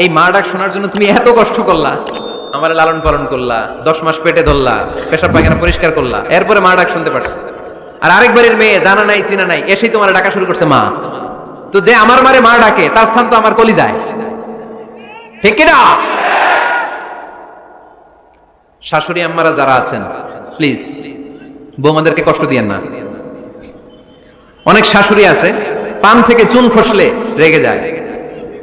এই মা ডাক শোনার জন্য তুমি এত কষ্ট করলা, আমার লালন পালন করলা, দশ মাস পেটে ধরলা, পেশাব পায়খানা পরিষ্কার করলা, এরপরে মা ডাক শুনতে পারছে। আর আরেকবারের মেয়ে জানা নাই, চিনা নাই, এসেই তোমার ডাকা শুরু করছে মা। তো যে আমার মারে মা ডাকে, তার স্থান তো আমার কলি যায় ঠিক কি না শাশুড়ি আম্মারা যারা আছেন প্লিজ বৌমাদেরকে কষ্ট দিয়েন না। অনেক শাশুড়ি আছে, পান থেকে চুন খসলে রেগে যায়।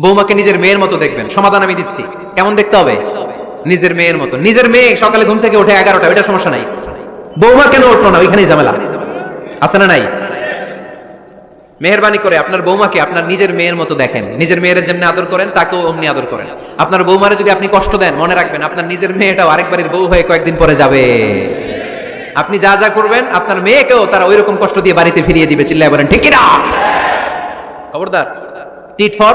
বৌমাকে নিজের মেয়ের মতো দেখবেন। সমাধান আমি দিচ্ছি। কেমন দেখতে হবে? নিজের মেয়ের মতো। নিজের মেয়ে সকালে ঘুম থেকে উঠে এগারোটা এটা সমস্যা নাই। বৌমা কেন উঠল না? ওইখানেই ঝামেলা। আছে না নাই? মেহরবানি করে আপনার বৌমাকে আপনার নিজের মেয়ের মতো দেখেন। নিজের মেয়ের যেমনি আদর করেন, তাকেও অমনি আদর করেন। আপনার বৌমারে যদি আপনি কষ্ট দেন, মনে রাখবেন আপনার নিজের মেয়েটাও আরেকবারের বউ হয়ে কয়েকদিন পরে যাবে। আপনি যা যা করবেন, আপনার মেয়েকেও তারা ওই রকম কষ্ট দিয়ে বাড়িতে ফিরিয়ে দিবে, চিল্লায় বলেন, ঠিক না খবরদার, টিট ফর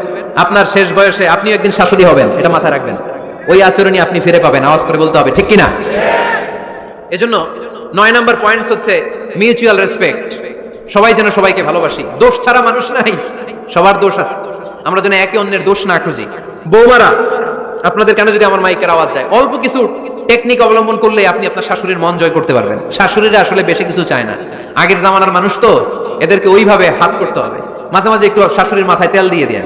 আপনার শেষ বয়সে আপনি একদিন শাশুড়ি হবেন, এটা মাথায় রাখবেন। ওই আচরণই আপনি ফিরে পাবেন, আওয়াজ করে বলতে হবে, ঠিক কিনা? এজন্য নয় নাম্বার পয়েন্টস হচ্ছে মিউচুয়াল রেসপেক্ট সবাই যেন সবাইকে ভালোবাসি। দোষ ছাড়া মানুষ নাই, সবার দোষ আছে। আমরা যেন একে অন্যের দোষ না খুঁজি। বৌমারা, আপনাদের কেন যদি আমার মাইকের আওয়াজ যায়? অল্প কিছু টেকনিক অবলম্বন করলে আপনি আপনার শাশুড়ির মন জয় করতে পারবেন। শাশুড়িরা আসলে বেশি কিছু চায় না। আগের জামানার মানুষ তো, এদেরকে ওইভাবে হাত করতে হবে। মাঝে মাঝে একটু শাশুড়ির মাথায় তেল দিয়ে দেন।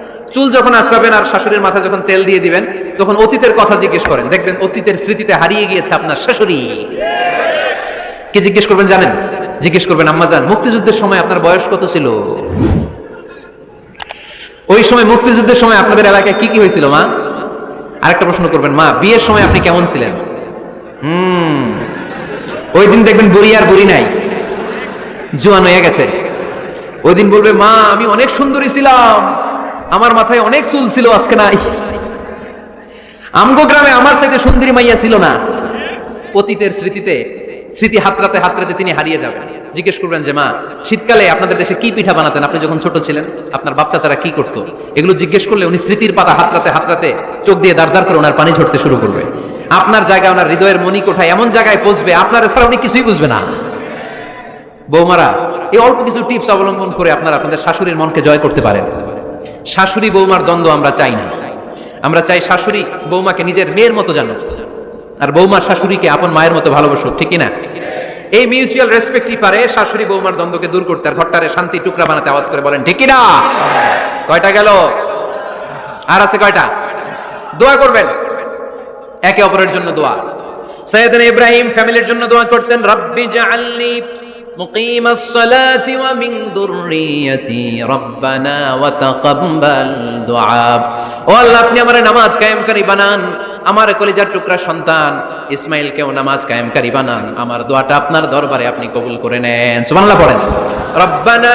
চুল যখন আশ্রাবেন আর শাশুড়ির মাথায় যখন তেল দিয়ে দিবেন, তখন অতীতের কথা জিজ্ঞেস করেন। দেখবেন অতীতের স্মৃতিতে হারিয়ে গিয়েছে আপনার শাশুড়ি। কি জিজ্ঞেস করবেন জানেন? জিজ্ঞেস করবেন, আম্মা জান, মুক্তিযুদ্ধের সময় আপনার বয়স কত ছিল? ওই সময় মুক্তিযুদ্ধের সময় আপনাদের এলাকায় কি কি হয়েছিল, মা? আরেকটা প্রশ্ন করবেন, মা, বিয়ের সময় আপনি কেমন ছিলেন? হুম। ওই দিন দেখবেন বুড়ি আর বুড়ি নাই। জোয়ান হয়ে গেছে। ওই দিন বলবে, মা, আমি অনেক সুন্দরী ছিলাম। আমার মাথায় অনেক চুল ছিল আজকে নাই। আমগো গ্রামে আমার সাথে সুন্দরী মাইয়া ছিল না। অতীতের স্মৃতিতে, স্মৃতি হাতরাতে হাতরাতে তিনি হারিয়ে যাবেন। জিজ্ঞেস করবেন যে, মা, শীতকালে আপনাদের দেশে কি পিঠা বানাতেন? আপনি যখন ছোট ছিলেন, আপনার বাচ্চা চারা কি করতো? এগুলো জিজ্ঞেস করলে উনি স্মৃতির পাতা হাতরাতে হাতরাতে চোখ দিয়ে দাঁড় দাঁড় করে ওনার পানি ঝরতে শুরু করবে। আপনার জায়গায় ওনার হৃদয়ের মনি কোঠায় এমন জায়গায় পৌঁছবে, আপনার এছাড়া উনি কিছুই বুঝবে না। বৌমারা, এই অল্প কিছু টিপস অবলম্বন করে আপনারা আপনাদের শাশুড়ির মনকে জয় করতে পারেন। শাশুড়ি বৌমার দ্বন্দ্ব আমরা চাই না। আমরা চাই শাশুড়ি বৌমাকে নিজের মেয়ের মতো জানো আর বৌমার শাশুড়িকে আপন মায়ের মতো ভালোবাসো ঠিক না এই মিউচুয়াল রেসপেক্টই পারে শাশুড়ি বৌমার দ্বন্দ্বকে দূর করতে। আর ঘরটারে শান্তি টুকরা বানাতে আওয়াজ করে বলেন, ঠিক না কয়টা গেল? আর আছে কয়টা? দোয়া করবেন। একে অপরের জন্য দোয়া। সৈয়দনা ইব্রাহিম ফ্যামিলির জন্য দোয়া করতেন, রব্বি জাআলনি মুকিম الصلاة ومن ذريتي ربنا وتقبل دعاء ও আল্লাহ আপনি আমার নামাজ কায়েমকারী বানান আমার কলিজার টুকরা সন্তান ইসমাইলকেও নামাজ কায়েমকারী বানান আমার দোয়াটা আপনার দরবারে আপনি কবুল করে নেন সুবহানাল্লাহ পড়েন রব্বানা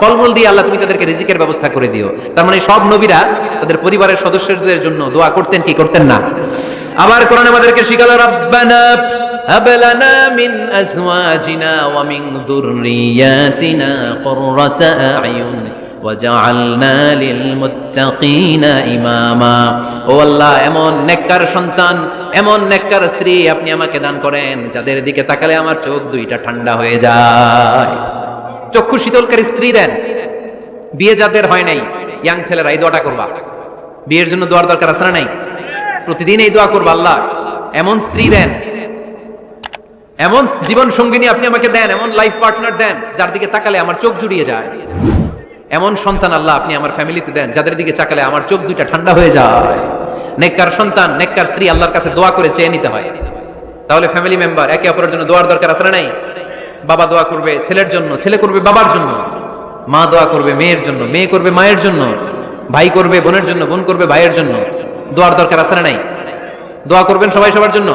ফলমূল দিয়ে আল্লাহ তুমি তাদেরকে রিজিকের ব্যবস্থা করে দিও। তার মানে সব নবীরা তাদের পরিবারের সদস্যদের জন্য দোয়া করতেন, কি করতেন না? আবার কোরআন আমাদেরকে শিখালো, রাব্বানা মিন আজওয়াজিনা ওয়া মিন যুররিয়াতিনা কুররাতা আয়ুন ওয়াজআলনা লিল মুত্তাকিনা ইমামা। ও আল্লাহ, এমন নেককার সন্তান, এমন নেককার স্ত্রী আপনি আমাকে দান করেন, যাদের দিকে তাকালে আমার চোখ দুইটা ঠান্ডা হয়ে যায়। চক্ষু শীতলকারী স্ত্রী দেন। বিয়ে যাদের হয় নাই, ইয়াং ছেলেরা এই দোয়াটা করবা। বিয়ের জন্য দোয়ার দরকার আছে নাই? প্রতিদিন এই দোয়া করবা আল্লাহ। এমন স্ত্রী দেন। এমন জীবন সঙ্গিনী আপনি আমাকে দেন, এমন লাইফ পার্টনার দেন, যার দিকে তাকালে আমার চোখ জুড়িয়ে যায়। এমন সন্তান আল্লাহ আপনি আমার ফ্যামিলিতে দেন, যাদের দিকে চাকালে আমার চোখ দুইটা ঠান্ডা হয়ে যায়। নেককার সন্তান, নেককার স্ত্রী আল্লাহর কাছে দোয়া করে চেয়ে নিতে হয়। তাহলে ফ্যামিলি মেম্বার একে অপরের জন্য দোয়ার দরকার আছে নাই? বাবা দোয়া করবে ছেলের জন্য, ছেলে করবে বাবার জন্য, মা দোয়া করবে মেয়ের জন্য, মেয়ে করবে মায়ের জন্য, ভাই করবে বোনের জন্য, বোন করবে ভাইয়ের জন্য। দোয়ার দরকার আছে নাই? দোয়া করবেন সবাই সবার জন্য?